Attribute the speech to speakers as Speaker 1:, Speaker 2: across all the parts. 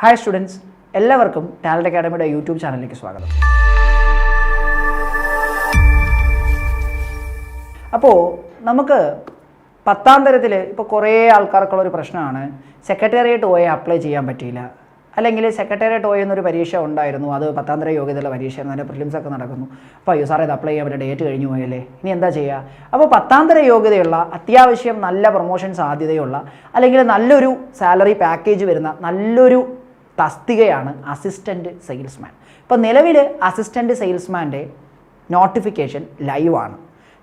Speaker 1: Hi students എല്ലാവർക്കും talent അക്കാഡമിയുടെ YouTube ചാനലിലേക്ക് സ്വാഗതം. അപ്പോൾ നമുക്ക് പത്താം തരത്തിൽ ഇപ്പോൾ കുറേ ആൾക്കാർക്കുള്ള ഒരു പ്രശ്നമാണ്. സെക്രട്ടേറിയറ്റ് പോയി അപ്ലൈ ചെയ്യാൻ പറ്റിയില്ല. അല്ലെങ്കിൽ സെക്രട്ടേറിയറ്റ് പോയി എന്നൊരു പരീക്ഷ ഉണ്ടായിരുന്നു. അത് പത്താം തര യോഗ്യതയുള്ള പരീക്ഷയായിരുന്നു അതിന്റെ പ്രിലിംസ് ഒക്കെ നടക്കുന്നു. അപ്പോൾ അയ്യോ സാറേ ഇത് അപ്ലൈ ചെയ്യാൻ ഡേറ്റ് കഴിഞ്ഞു പോയല്ലേ? ഇനി എന്താ ചെയ്യുക അപ്പോൾ പത്താം തര യോഗ്യതയുള്ള അത്യാവശ്യം നല്ല പ്രൊമോഷൻ സാധ്യതയുള്ള അല്ലെങ്കിൽ നല്ലൊരു സാലറി പാക്കേജ് വരുന്ന നല്ലൊരു തസ്തികയാണ് അസിസ്റ്റന്റ് സെയിൽസ്മാൻ. ഇപ്പോൾ നിലവിൽ അസിസ്റ്റന്റ് സെയിൽസ്മാന്റെ നോട്ടിഫിക്കേഷൻ ലൈവാണ്.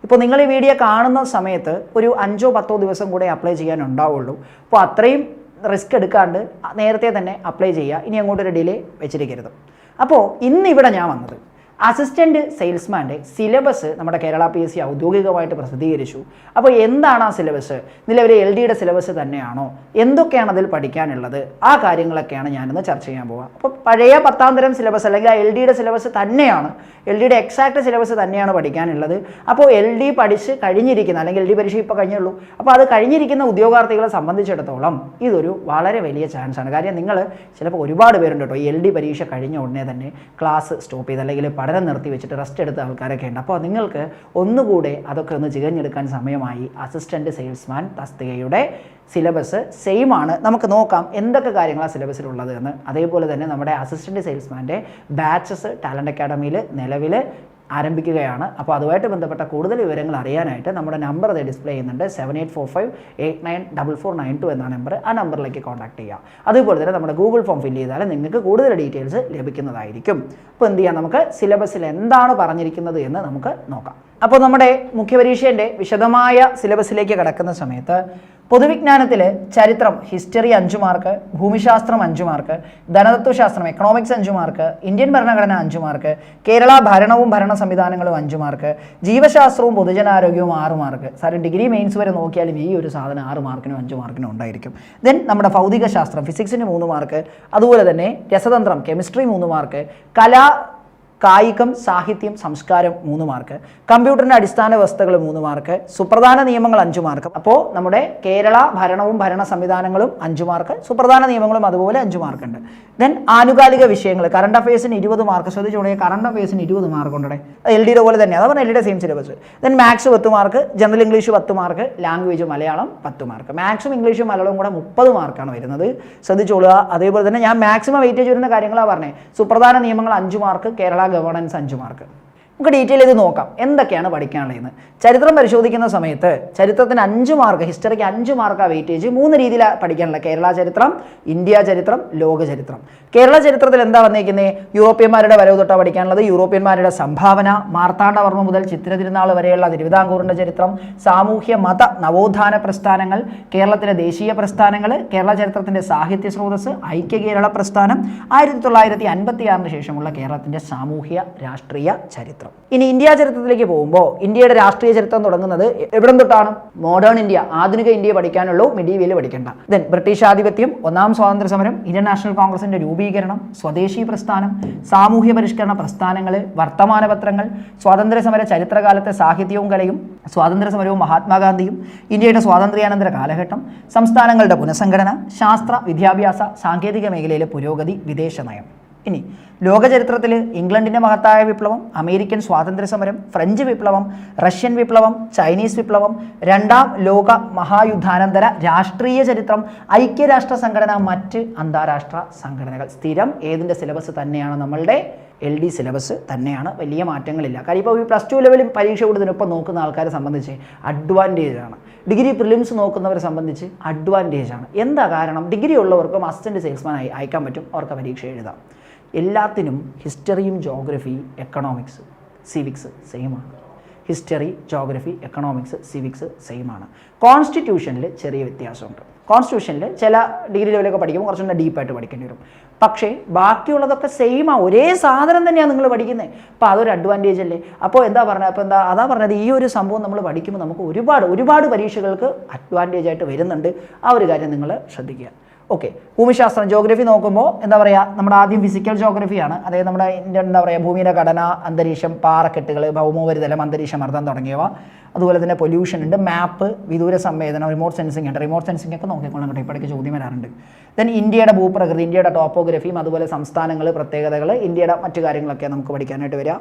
Speaker 1: ഇപ്പോൾ നിങ്ങൾ ഈ വീഡിയോ കാണുന്ന സമയത്ത് ഒരു അഞ്ചോ പത്തോ ദിവസം കൂടെ അപ്ലൈ ചെയ്യാൻ ഉണ്ടാവുള്ളൂ. അപ്പോൾ അത്രയും റിസ്ക് എടുക്കാണ്ട് നേരത്തെ തന്നെ അപ്ലൈ ചെയ്യുക. ഇനി അങ്ങോട്ടൊരു ഡിലേ വെച്ചിരിക്കരുത്. അപ്പോൾ ഇന്നിവിടെ ഞാൻ വന്നത് അസിസ്റ്റന്റ് സെയിൽസ്മാന്റെ സിലബസ് നമ്മുടെ കേരള പി എസ് സി ഔദ്യോഗികമായിട്ട് പ്രസിദ്ധീകരിച്ചു. അപ്പോൾ എന്താണ് ആ സിലബസ്? നിലവിലെ എൽ ഡിയുടെ സിലബസ് തന്നെയാണോ? എന്തൊക്കെയാണ് അതിൽ പഠിക്കാനുള്ളത്? ആ കാര്യങ്ങളൊക്കെയാണ് ഞാനിന്ന് ചർച്ച ചെയ്യാൻ പോവുക അപ്പോൾ പഴയ പത്താം തരം സിലബസ് അല്ലെങ്കിൽ ആ എൽ ഡിയുടെ സിലബസ് തന്നെയാണ്. എൽ ഡിയുടെ എക്സാക്ട് സിലബസ് തന്നെയാണ് പഠിക്കാനുള്ളത്. അപ്പോൾ എൽ ഡി പഠിച്ച് കഴിഞ്ഞിരിക്കുന്ന അല്ലെങ്കിൽ എൽ ഡി പരീക്ഷ ഇപ്പോൾ കഴിഞ്ഞുള്ളൂ. അപ്പോൾ അത് കഴിഞ്ഞിരിക്കുന്ന ഉദ്യോഗാർത്ഥികളെ സംബന്ധിച്ചിടത്തോളം ഇതൊരു വളരെ വലിയ ചാൻസാണ് കാര്യം നിങ്ങൾ ചിലപ്പോൾ ഒരുപാട് പേരുണ്ട് കേട്ടോ. എൽ ഡി പരീക്ഷ കഴിഞ്ഞ ഉടനെ തന്നെ ക്ലാസ് സ്റ്റോപ്പ് ചെയ്ത് അല്ലെങ്കിൽ പഠനം നിർത്തി വെച്ചിട്ട് റെസ്റ്റ് എടുത്ത ആൾക്കാരൊക്കെ ഉണ്ട്. അപ്പോൾ നിങ്ങൾക്ക് ഒന്നുകൂടെ അതൊക്കെ ഒന്ന് ചികഞ്ഞെടുക്കാൻ സമയമായി അസിസ്റ്റന്റ് സെയിൽസ്മാൻ തസ്തികയുടെ സിലബസ് സെയിം ആണ്. നമുക്ക് നോക്കാം എന്തൊക്കെ കാര്യങ്ങളാണ് സിലബസിലുള്ളത് എന്ന്. അതേപോലെ തന്നെ നമ്മുടെ അസിസ്റ്റന്റ് സെയിൽസ്മാന്റെ ബാച്ചസ് ടാലന്റ് അക്കാഡമിയിൽ നിലവിൽ ആരംഭിക്കുകയാണ്. അപ്പോൾ അതുമായിട്ട് ബന്ധപ്പെട്ട കൂടുതൽ വിവരങ്ങൾ അറിയാനായിട്ട് നമ്മുടെ നമ്പർ അത് ഡിസ്പ്ലേ ചെയ്യുന്നുണ്ട്. Seven eight four five eight nine double four nine two എന്ന നമ്പർ ആ നമ്പറിലേക്ക് കോൺടാക്ട് ചെയ്യാം. അതുപോലെ തന്നെ നമ്മുടെ ഗൂഗിൾ ഫോം ഫില്ല് ചെയ്താൽ നിങ്ങൾക്ക് കൂടുതൽ ഡീറ്റെയിൽസ് ലഭിക്കുന്നതായിരിക്കും. അപ്പോൾ എന്ത് ചെയ്യാം നമുക്ക്? സിലബസിൽ എന്താണ് പറഞ്ഞിരിക്കുന്നത് എന്ന് നമുക്ക് നോക്കാം. അപ്പോൾ നമ്മുടെ മുഖ്യപരീക്ഷേന്റെ വിശദമായ സിലബസിലേക്ക് കടക്കുന്ന സമയത്ത് പൊതുവിജ്ഞാനത്തിൽ ചരിത്രം ഹിസ്റ്ററി അഞ്ച് മാർക്ക് ഭൂമിശാസ്ത്രം അഞ്ച് മാർക്ക് ധനതത്വശാസ്ത്രം എക്കണോമിക്സ് അഞ്ച് മാർക്ക് ഇന്ത്യൻ ഭരണഘടന അഞ്ച് മാർക്ക് കേരള ഭരണവും ഭരണ സംവിധാനങ്ങളും അഞ്ച് മാർക്ക് ജീവശാസ്ത്രവും പൊതുജനാരോഗ്യവും ആറ് മാർക്ക്. സാറ് ഡിഗ്രി മെയിൻസ് വരെ നോക്കിയാലും ഈ ഒരു സാധനം ആറ് മാർക്കിനും അഞ്ച് മാർക്കിനും ഉണ്ടായിരിക്കും. ദെൻ നമ്മുടെ ഭൗതികശാസ്ത്രം ഫിസിക്സിന് മൂന്ന് മാർക്ക് അതുപോലെ തന്നെ രസതന്ത്രം കെമിസ്ട്രി മൂന്ന് മാർക്ക് കലാ കായികം സാഹിത്യം സംസ്കാരം മൂന്ന് മാർക്ക്. കമ്പ്യൂട്ടറിന്റെ അടിസ്ഥാന വ്യവസ്ഥകൾ മൂന്ന് മാർക്ക്. സുപ്രധാന നിയമങ്ങൾ അഞ്ച് മാർക്ക്. അപ്പോൾ നമ്മുടെ കേരള ഭരണവും ഭരണ സംവിധാനങ്ങളും അഞ്ച് മാർക്ക്. സുപ്രധാന നിയമങ്ങളും അതുപോലെ അഞ്ച് മാർക്ക് ഉണ്ട് ദെൻ ആനുകാലിക വിഷയങ്ങൾ. കറണ്ട് അഫയേഴ്സിന് ഇരുപത് മാർക്ക്. ശ്രദ്ധിച്ചുകൊണ്ടേ കറണ്ട് അഫയേഴ്സിന് ഇരുപത് മാർക്ക് ഉണ്ട് എൽ ഡിയുടെ പോലെ തന്നെ. അതാണ് എൽ ഡിയുടെ സെയിം സിലബസ് ദെൻ മാത്സ് പത്ത് മാർക്ക് ജനറൽ ഇംഗ്ലീഷ് പത്ത് മാർക്ക് ലാംഗ്വേജ് മലയാളം പത്ത് മാർക്ക്. മാത്സും ഇംഗ്ലീഷും മലയാളവും കൂടെ മുപ്പത് മാർക്കാണ് വരുന്നത്. ശ്രദ്ധിച്ചോളുക. അതേപോലെ തന്നെ ഞാൻ മാക്സിമം വെയിറ്റേജ് വരുന്ന കാര്യങ്ങളാണ് പറഞ്ഞത് സുപ്രധാന നിയമങ്ങൾ അഞ്ച് മാർക്ക് കേരള ഗവേണൻസ് അഞ്ച് മാർക്ക് നമുക്ക് ഡീറ്റെയിൽ ചെയ്ത് നോക്കാം. എന്തൊക്കെയാണ് പഠിക്കാനുള്ളതെന്ന്. ചരിത്രം പരിശോധിക്കുന്ന സമയത്ത് ചരിത്രത്തിന് അഞ്ച് മാർക്ക് ഹിസ്റ്ററിക്ക് അഞ്ച് മാർക്കാണ് വെയിറ്റേജ് മൂന്ന് രീതിയിലാണ് പഠിക്കാനുള്ള കേരള ചരിത്രം ഇന്ത്യ ചരിത്രം ലോക ചരിത്രം. കേരള ചരിത്രത്തിൽ എന്താ വന്നേക്കുന്നത് യൂറോപ്യന്മാരുടെ വരവ് തൊട്ടാണ് പഠിക്കാനുള്ളത് യൂറോപ്യന്മാരുടെ സംഭാവന മാർത്താണ്ഡവർമ്മ മുതൽ ചിത്ര തിരുനാൾ വരെയുള്ള തിരുവിതാംകൂറിന്റെ ചരിത്രം സാമൂഹ്യ മത നവോത്ഥാന പ്രസ്ഥാനങ്ങൾ കേരളത്തിലെ ദേശീയ പ്രസ്ഥാനങ്ങൾ കേരള ചരിത്രത്തിന്റെ സാഹിത്യ സ്രോതസ് ഐക്യ കേരള പ്രസ്ഥാനം ആയിരത്തി തൊള്ളായിരത്തി അൻപത്തി ആറിന് ശേഷമുള്ള കേരളത്തിന്റെ സാമൂഹ്യ രാഷ്ട്രീയ ചരിത്രം. ഇനി ഇന്ത്യ ചരിത്രത്തിലേക്ക് പോകുമ്പോൾ ഇന്ത്യയുടെ രാഷ്ട്രീയ ചരിത്രം തുടങ്ങുന്നത് എവിടം തൊട്ടാണ്? മോഡേൺ ഇന്ത്യ ആധുനിക ഇന്ത്യ പഠിക്കാനുള്ളൂ മിഡീവിയൽ പഠിക്കേണ്ട. ദെൻ ബ്രിട്ടീഷ് ആധിപത്യം ഒന്നാം സ്വാതന്ത്ര്യ സമരം ഇന്ത്യൻ നാഷണൽ കോൺഗ്രസിന്റെ രൂപീകരണം സ്വദേശി പ്രസ്ഥാനം സാമൂഹ്യ പരിഷ്കരണ പ്രസ്ഥാനങ്ങൾ വർത്തമാന പത്രങ്ങൾ സ്വാതന്ത്ര്യ സമര ചരിത്രകാലത്തെ സാഹിത്യവും കലയും സ്വാതന്ത്ര്യ സമരവും മഹാത്മാഗാന്ധിയും ഇന്ത്യയുടെ സ്വാതന്ത്ര്യാനന്തര കാലഘട്ടം സംസ്ഥാനങ്ങളുടെ പുനഃസംഘടന ശാസ്ത്ര വിദ്യാഭ്യാസ സാങ്കേതിക മേഖലയിലെ പുരോഗതി വിദേശ നയം. ഇനി ലോകചരിത്രത്തിൽ ഇംഗ്ലണ്ടിന്റെ മഹത്തായ വിപ്ലവം അമേരിക്കൻ സ്വാതന്ത്ര്യ സമരം ഫ്രഞ്ച് വിപ്ലവം റഷ്യൻ വിപ്ലവം ചൈനീസ് വിപ്ലവം രണ്ടാം ലോക മഹായുദ്ധാനന്തര രാഷ്ട്രീയ ചരിത്രം ഐക്യരാഷ്ട്ര സംഘടന മറ്റ് അന്താരാഷ്ട്ര സംഘടനകൾ. സ്ഥിരം ഏതിന്റെ സിലബസ് തന്നെയാണ് നമ്മളുടെ? എൽ ഡി സിലബസ് തന്നെയാണ്. വലിയ മാറ്റങ്ങളില്ല. കാര്യം ഇപ്പോൾ ഈ പ്ലസ് ടു ലെവലിൽ പരീക്ഷ കൊടുത്തതിനൊപ്പം നോക്കുന്ന ആൾക്കാരെ സംബന്ധിച്ച് അഡ്വാന്റേജ് ആണ് ഡിഗ്രി പ്രിലിംസ് നോക്കുന്നവരെ സംബന്ധിച്ച് അഡ്വാന്റേജ് ആണ് എന്താ കാരണം? ഡിഗ്രി ഉള്ളവർക്കും അസിസ്റ്റന്റ് സെയിൽസ്മാനായി അയക്കാൻ പറ്റും. അവർക്ക് പരീക്ഷ എഴുതാം. എല്ലാത്തിനും ഹിസ്റ്ററിയും geography economics civics സെയിമാണ് history geography economics civics same ആണ്. കോൺസ്റ്റിറ്റ്യൂഷനിൽ ചെറിയ വ്യത്യാസമുണ്ട്. കോൺസ്റ്റിറ്റ്യൂഷനിൽ ചില ഡിഗ്രി ലെവലൊക്കെ പഠിക്കുമ്പോൾ കുറച്ചുകൂടെ ഡീപ്പായിട്ട് പഠിക്കേണ്ടി വരും. പക്ഷേ ബാക്കിയുള്ളതൊക്കെ സെയിമാണ് ഒരേ സാധനം തന്നെയാണ് നിങ്ങൾ പഠിക്കുന്നത് അപ്പോൾ അതൊരു അഡ്വാന്റേജ് അല്ലേ? അപ്പോൾ എന്താ പറഞ്ഞത് അപ്പോൾ എന്താ അതാ പറഞ്ഞത് ഈ ഒരു സംഭവം നമ്മൾ പഠിക്കുമ്പോൾ നമുക്ക് ഒരുപാട് ഒരുപാട് പരീക്ഷകൾക്ക് അഡ്വാന്റേജ് ആയിട്ട് വരുന്നുണ്ട്. ആ ഒരു കാര്യം നിങ്ങൾ ശ്രദ്ധിക്കുക. ഓക്കെ ഭൂമിശാസ്ത്രം ജോഗ്രഫി നോക്കുമ്പോൾ എന്താ പറയുക നമ്മുടെ ആദ്യം ഫിസിക്കൽ ജോഗ്രഫിയാണ് അതായത് നമ്മുടെ എന്താ പറയുക ഭൂമിയുടെ ഘടന അന്തരീക്ഷം പാറക്കെട്ടുകൾ ഭൗമോപരിതലം അന്തരീക്ഷം മർദ്ദം തുടങ്ങിയവ. അതുപോലെ തന്നെ പൊല്യൂഷൻ ഉണ്ട് മാപ്പ് വിദൂര സംവേദനം റിമോട്ട് സെൻസിങ് ഉണ്ട്. റിമോട്ട് സെൻസിങ് ഒക്കെ നോക്കിക്കൊള്ളാൻ കേട്ടോ ഇപ്പോഴേക്ക് ചോദ്യം വരാറുണ്ട്. ദെൻ ഇന്ത്യയുടെ ഭൂപ്രകൃതി ഇന്ത്യയുടെ ടോപ്പോഗ്രഫിയും അതുപോലെ സംസ്ഥാനങ്ങൾ പ്രത്യേകതകൾ ഇന്ത്യയുടെ മറ്റു കാര്യങ്ങളൊക്കെ നമുക്ക് പഠിക്കാനായിട്ട് വരിക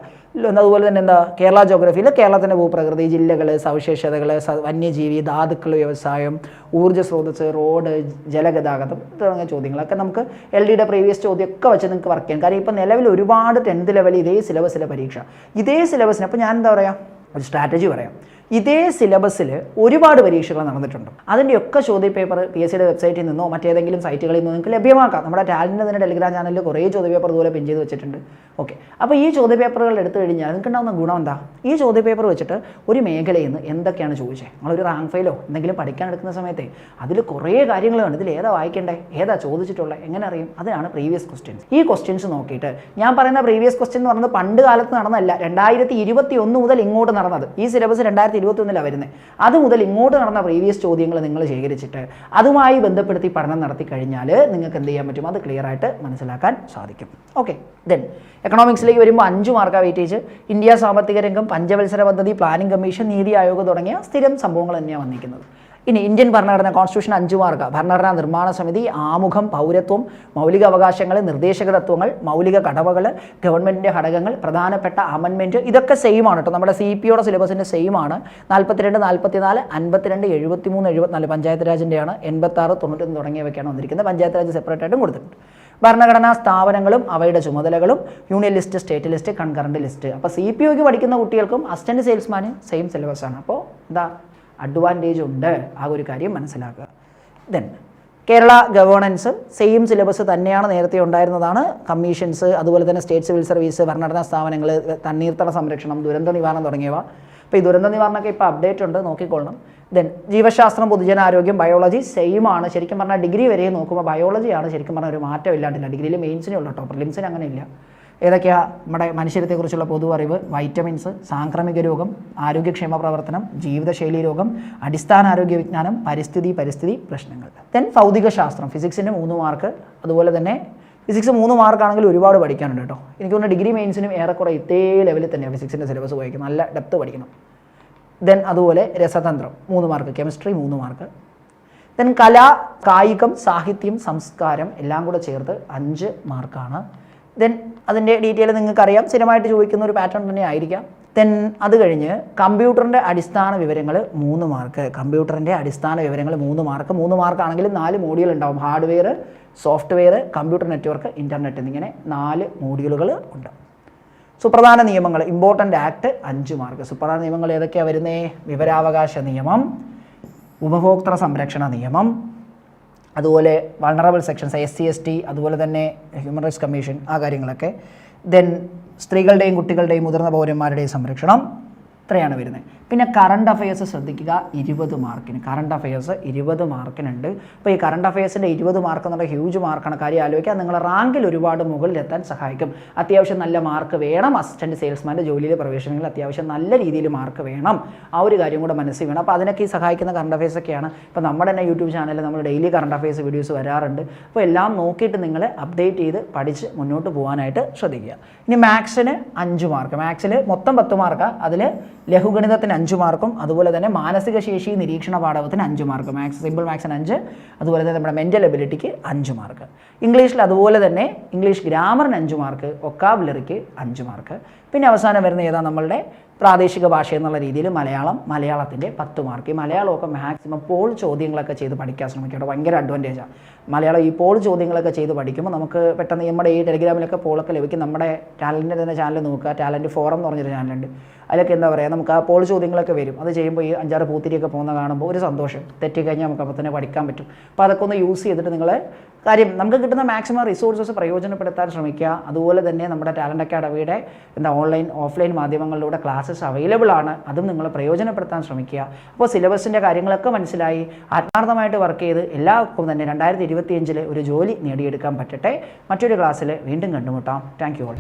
Speaker 1: അതുപോലെ തന്നെ എന്താ കേരള ജോഗ്രഫിയിൽ കേരളത്തിന്റെ ഭൂപ്രകൃതി ജില്ലകൾ സവിശേഷതകൾ വന്യജീവി ധാതുക്കൾ വ്യവസായം ഊർജ സ്രോതസ് റോഡ് ജലഗതാഗതം തുടങ്ങിയ ചോദ്യങ്ങളൊക്കെ നമുക്ക് എൽ ഡിയുടെ പ്രീവിയസ് ചോദ്യമൊക്കെ വെച്ച് നിങ്ങൾക്ക് വർക്ക് ചെയ്യാം. കാര്യം ഇപ്പോൾ നിലവിൽ ഒരുപാട് ടെൻത്ത് ലെവൽ ഇതേ സിലബസിലെ പരീക്ഷ. ഇതേ സിലബസിന് അപ്പോൾ ഞാൻ എന്താ പറയുക ഒരു സ്ട്രാറ്റജി പറയാം. ഇതേ സിലബസിൽ ഒരുപാട് പരീക്ഷകൾ നടന്നിട്ടുണ്ട്. അതിന്റെയൊക്കെ ചോദ്യ പേപ്പർ പി എസ് സിയുടെ വെബ്സൈറ്റിൽ നിന്നോ മറ്റേതെങ്കിലും സൈറ്റുകളിൽ നിന്നോ നിങ്ങൾക്ക് ലഭ്യമാക്കാം. നമ്മുടെ ടാലിന്റെ തന്നെ ടെലിഗ്രാം ചാനലിൽ കുറേ ചോദ്യ പേപ്പർ ഇതുപോലെ പിൻ ചെയ്ത് വെച്ചിട്ടുണ്ട്. ഓക്കെ. അപ്പോൾ ഈ ചോദ്യ പേപ്പറുകൾ എടുത്തു കഴിഞ്ഞാൽ നിങ്ങൾക്ക് ഉണ്ടാകുന്ന ഗുണം എന്താ? ഈ ചോദ്യ പേപ്പർ വെച്ചിട്ട് ഒരു മേഖലയിൽ നിന്ന് എന്തൊക്കെയാണ് ചോദിച്ചത് നിങ്ങളൊരു റാങ്ക് ഫൈലോ എന്തെങ്കിലും പഠിക്കാൻ എടുക്കുന്ന സമയത്തെ അതിൽ കുറേ കാര്യങ്ങൾ കാണും ഇതിൽ ഏതാ വായിക്കേണ്ടേ? ഏതാ ചോദിച്ചിട്ടുള്ളത് എങ്ങനെ അറിയും? അതാണ് പ്രീവിയസ് ക്വസ്റ്റ്യൻസ്. ഈ ക്വസ്റ്റ്യൻസ് നോക്കിയിട്ട് ഞാൻ പറയുന്ന പ്രീവിയസ് ക്വസ്റ്റ്യൻ എന്ന് പറയുന്നത് പണ്ട് കാലത്ത് നടന്നല്ല രണ്ടായിരത്തി ഇരുപത്തി ഒന്ന് മുതൽ ഇങ്ങോട്ട് നടന്നത്. ഈ സിലബസ് രണ്ടായിരത്തി ഇരുപത്തി ഒന്നിലാണ് വരുന്നത് അത് മുതൽ ഇങ്ങോട്ട് നടന്ന പ്രീവിയസ് ചോദ്യങ്ങൾ നിങ്ങൾ ശേഖരിച്ചിട്ട് അതുമായി ബന്ധപ്പെടുത്തി പഠനം നടത്തി കഴിഞ്ഞാൽ നിങ്ങൾക്ക് എന്ത് ചെയ്യാൻ പറ്റും? അത് ക്ലിയർ ആയിട്ട് മനസ്സിലാക്കാൻ സാധിക്കും. ഓക്കെ ദെൻ എക്കണോമിക്സിലേക്ക് വരുമ്പോൾ അഞ്ച് മാർക്കാ വെയിറ്റേജ് ഇന്ത്യ സാമ്പത്തിക രംഗം പഞ്ചവത്സര പദ്ധതി പ്ലാനിംഗ് കമ്മീഷൻ നീതി ആയോഗ് തുടങ്ങിയ സ്ഥിരം സംഭവങ്ങൾ തന്നെയാണ് വന്നിരിക്കുന്നത്. ഇനി ഇന്ത്യൻ ഭരണഘടന കോൺസ്റ്റിറ്റ്യൂഷൻ അഞ്ച് മാർക്ക ഭരണഘടനാ നിർമ്മാണ സമിതി ആമുഖം പൗരത്വം മൗലിക അവകാശങ്ങൾ നിർദ്ദേശക തത്വങ്ങൾ മൗലിക കടവകൾ ഗവൺമെന്റിന്റെ ഘടകങ്ങൾ പ്രധാനപ്പെട്ട അമൻമെന്റ് ഇതൊക്കെ സെയിം ആണ് കേട്ടോ നമ്മുടെ സി പി ഒയുടെ സിലബസിന്റെ സെയിം ആണ്. നാൽപ്പത്തിരണ്ട് നാൽപ്പത്തിനാല് അൻപത്തിരണ്ട് എഴുപത്തിമൂന്ന് എഴുപത്തിനാല് പഞ്ചായത്ത് രാജിന്റെയാണ് എൺപത്താറ് തൊണ്ണൂറ്റൊന്ന് തുടങ്ങിയവയ്ക്കാണ് വന്നിരിക്കുന്നത്. പഞ്ചായത്ത് രാജ് സെപ്പറേറ്റ് ആയിട്ടും കൊടുത്തിട്ടുണ്ട്. ഭരണഘടനാ സ്ഥാപനങ്ങളും അവയുടെ ചുമതലകളും union list state list concurrent list അപ്പോൾ സി പി ഒക്ക് പഠിക്കുന്ന കുട്ടികൾക്കും അസിസ്റ്റന്റ് സെയിൽസ്മാന് സെയിം സിലബസ് ആണ്. അപ്പോൾ എന്താ അഡ്വാന്റേജ് ഉണ്ട്. ആ ഒരു കാര്യം മനസ്സിലാക്കുക. Then Kerala governance same syllabus തന്നെയാണ് നേരത്തെ ഉണ്ടായിരുന്നതാണ്. കമ്മീഷൻസ് അതുപോലെ തന്നെ സ്റ്റേറ്റ് സിവിൽ സർവീസ് ഭരണഘടനാ സ്ഥാപനങ്ങൾ തണ്ണീർത്തട സംരക്ഷണം ദുരന്ത നിവാരണം തുടങ്ങിയവ. അപ്പോൾ ഈ ദുരന്ത നിവാരണമൊക്കെ ഇപ്പോൾ അപ്ഡേറ്റ് ഉണ്ട് നോക്കിക്കൊള്ളണം. ദെൻ ജീവശാസ്ത്രം പൊതുജനാരോഗ്യം ബയോളജി സെയിം ആണ്. ശരിക്കും പറഞ്ഞാൽ ഡിഗ്രി വരെ നോക്കുമ്പോൾ ബയോളജിയാണ് ശരിക്കും പറഞ്ഞാൽ ഒരു മാറ്റം ഇല്ലാണ്ടില്ല ഡിഗ്രിയിൽ മെയിൻസിനേ ഉള്ളൂ കേട്ടോ പ്രിലിംസിന് അങ്ങനെ ഇല്ല. ഏതൊക്കെയാണ് നമ്മുടെ മനുഷ്യരത്തെക്കുറിച്ചുള്ള പൊതു അറിവ്? വൈറ്റമിൻസ് സാംക്രമിക രോഗം ആരോഗ്യക്ഷേമ പ്രവർത്തനം ജീവിതശൈലി രോഗം അടിസ്ഥാന ആരോഗ്യ വിജ്ഞാനം പരിസ്ഥിതി പരിസ്ഥിതി പ്രശ്നങ്ങൾ. ദെൻ ഭൗതിക ശാസ്ത്രം ഫിസിക്സിന്റെ മൂന്ന് മാർക്ക് അതുപോലെ തന്നെ ഫിസിക്സ് മൂന്ന് മാർക്കാണെങ്കിൽ ഒരുപാട് പഠിക്കാനുണ്ട് കേട്ടോ. എനിക്ക് തോന്നുന്നു ഡിഗ്രി മെയിൻസിനും ഏറെക്കുറെ ഇതേ ലെവലിൽ തന്നെയാണ് ഫിസിക്സിന്റെ സിലബസ് വായിക്കും നല്ല ഡെപ്ത് പഠിക്കണം. ദെൻ അതുപോലെ രസതന്ത്രം മൂന്ന് മാർക്ക് കെമിസ്ട്രി മൂന്ന് മാർക്ക് ദെൻ കല കായികം സാഹിത്യം സംസ്കാരം എല്ലാം കൂടെ ചേർത്ത് അഞ്ച് മാർക്കാണ് ദെൻ അതിന്റെ ഡീറ്റെയിൽ നിങ്ങൾക്കറിയാം. സ്ഥിരമായിട്ട് ചോദിക്കുന്ന ഒരു പാറ്റേൺ തന്നെ ആയിരിക്കാം. ദെൻ അത് കഴിഞ്ഞ് കമ്പ്യൂട്ടറിന്റെ അടിസ്ഥാന വിവരങ്ങൾ മൂന്ന് മാർക്ക് കമ്പ്യൂട്ടറിന്റെ അടിസ്ഥാന വിവരങ്ങൾ മൂന്ന് മാർക്ക് മൂന്ന് മാർക്കാണെങ്കിൽ നാല് മോഡ്യൂൾ ഉണ്ടാവും. Hardware software computer network internet എന്നിങ്ങനെ നാല് മോഡ്യൂളുകൾ ഉണ്ട്. സുപ്രധാന നിയമങ്ങൾ. ഇമ്പോർട്ടന്റ് ആക്ട് അഞ്ച് മാർക്ക് സുപ്രധാന നിയമങ്ങൾ ഏതൊക്കെയാണ് വരുന്നത് വിവരാവകാശ നിയമം ഉപഭോക്തൃ സംരക്ഷണ നിയമം അതുപോലെ vulnerable sections S C S T അതുപോലെ തന്നെ ഹ്യൂമൻ റൈറ്റ്സ് കമ്മീഷൻ ആ കാര്യങ്ങളൊക്കെ. ദെൻ സ്ത്രീകളുടെയും കുട്ടികളുടെയും മുതിർന്ന പൗരന്മാരുടെയും സംരക്ഷണം. ഇത്രയാണ് വരുന്നത്. പിന്നെ കറണ്ട് അഫയേഴ്സ് ശ്രദ്ധിക്കുക ഇരുപത് മാർക്കിന്. കറണ്ട് അഫയേഴ്സ് ഇരുപത് മാർക്കിനുണ്ട്. അപ്പോൾ ഈ കറണ്ട് അഫയേഴ്സിന്റെ ഇരുപത് മാർക്ക് എന്നുള്ള ഹ്യൂജ് മാർക്കാണ് കാര്യം ആലോചിക്കുക നിങ്ങളെ റാങ്കിൽ ഒരുപാട് മുകളിൽ എത്താൻ സഹായിക്കും. അത്യാവശ്യം നല്ല മാർക്ക് വേണം. അസിസ്റ്റന്റ് സെയിൽസ്മാന്റെ ജോലിയിൽ പ്രവേശനങ്ങളിൽ അത്യാവശ്യം നല്ല രീതിയിൽ മാർക്ക് വേണം. ആ ഒരു കാര്യം കൂടെ മനസ്സിൽ വേണം. അപ്പോൾ അതിനൊക്കെ ഈ സഹായിക്കുന്ന കറണ്ട് അഫയേഴ്സ് ഒക്കെയാണ്. ഇപ്പോൾ നമ്മുടെ തന്നെ യൂട്യൂബ് ചാനലിൽ നമ്മൾ ഡെയിലി കറണ്ട് അഫയേഴ്സ് വീഡിയോസ് വരാറുണ്ട്. അപ്പോൾ എല്ലാം നോക്കിയിട്ട് നിങ്ങൾ അപ്ഡേറ്റ് ചെയ്ത് പഠിച്ച് മുന്നോട്ട് പോകാനായിട്ട് ശ്രദ്ധിക്കുക. ഇനി മാത്സിന് അഞ്ച് മാർക്ക് മാത്സിൽ മൊത്തം പത്ത് മാർക്ക് അതിൽ ലഘുഗണിതത്തിന് അഞ്ച് മാർക്കും അതുപോലെ തന്നെ മാനസിക ശേഷി നിരീക്ഷണ പാഠവത്തിന് അഞ്ച് മാർക്ക് മാത്സ് സിമ്പിൾ മാത്സിന് അഞ്ച് അതുപോലെ തന്നെ നമ്മുടെ മെന്റൽ എബിലിറ്റിക്ക് അഞ്ച് മാർക്ക്. ഇംഗ്ലീഷിൽ അതുപോലെ തന്നെ ഇംഗ്ലീഷ് ഗ്രാമറിന് അഞ്ച് മാർക്ക് ഒക്കാബുലറിക്ക് അഞ്ച് മാർക്ക്. പിന്നെ അവസാനം വരുന്ന ഏതാ നമ്മളുടെ പ്രാദേശിക ഭാഷ എന്നുള്ള രീതിയിൽ മലയാളം മലയാളത്തിന്റെ പത്ത് മാർക്ക് ഈ മലയാളമൊക്കെ മാക്സിമം പോൾ ചോദ്യങ്ങളൊക്കെ ചെയ്ത് പഠിക്കാൻ ശ്രമിക്കുക ഭയങ്കര അഡ്വാന്റേജാണ് മലയാളം ഈ പോൾ ചോദ്യങ്ങളൊക്കെ ചെയ്ത് പഠിക്കുമ്പോൾ നമുക്ക് പെട്ടെന്ന് നമ്മുടെ ഈ ടെലിഗ്രാമിലൊക്കെ പോളൊക്കെ ലഭിക്കും. നമ്മുടെ ടാലന്റിന്റെ തന്നെ ചാനൽ നോക്കുക. ടാലന്റ് ഫോറം എന്ന് പറഞ്ഞൊരു ചാനലുണ്ട് അതിലൊക്കെ എന്താ പറയുക? നമുക്ക് ആ പോൾ ചോദ്യങ്ങളൊക്കെ വരും. അത് ചെയ്യുമ്പോൾ ഈ അഞ്ചാറ് പൂത്തിരിയൊക്കെ പോകുന്ന കാണുമ്പോൾ ഒരു സന്തോഷം. തെറ്റിക്കഴിഞ്ഞാൽ നമുക്ക് അപ്പോൾ തന്നെ പഠിക്കാൻ പറ്റും. അപ്പോൾ അതൊക്കെ ഒന്ന് യൂസ് ചെയ്തിട്ട് നിങ്ങൾ കാര്യം നമുക്ക് കിട്ടുന്ന മാക്സിമം റിസോഴ്സസ് പ്രയോജനപ്പെടുത്താൻ ശ്രമിക്കുക. അതുപോലെ തന്നെ നമ്മുടെ ടാലന്റ് അക്കാഡമിയുടെ എന്താ ഓൺലൈൻ ഓഫ്ലൈൻ മാധ്യമങ്ങളിലൂടെ ക്ലാസ്സസ് അവൈലബിൾ ആണ്. അതും നിങ്ങൾ പ്രയോജനപ്പെടുത്താൻ ശ്രമിക്കുക. അപ്പോൾ സിലബസിന്റെ കാര്യങ്ങളൊക്കെ മനസ്സിലായി. ആത്മാർത്ഥമായിട്ട് വർക്ക് ചെയ്ത് എല്ലാവർക്കും തന്നെ രണ്ടായിരത്തി ഇരുപത്തിയഞ്ചിൽ ഒരു ജോലി നേടിയെടുക്കാൻ പറ്റട്ടെ. മറ്റൊരു ക്ലാസ്സിൽ വീണ്ടും കണ്ടുമുട്ടാം. Thank you all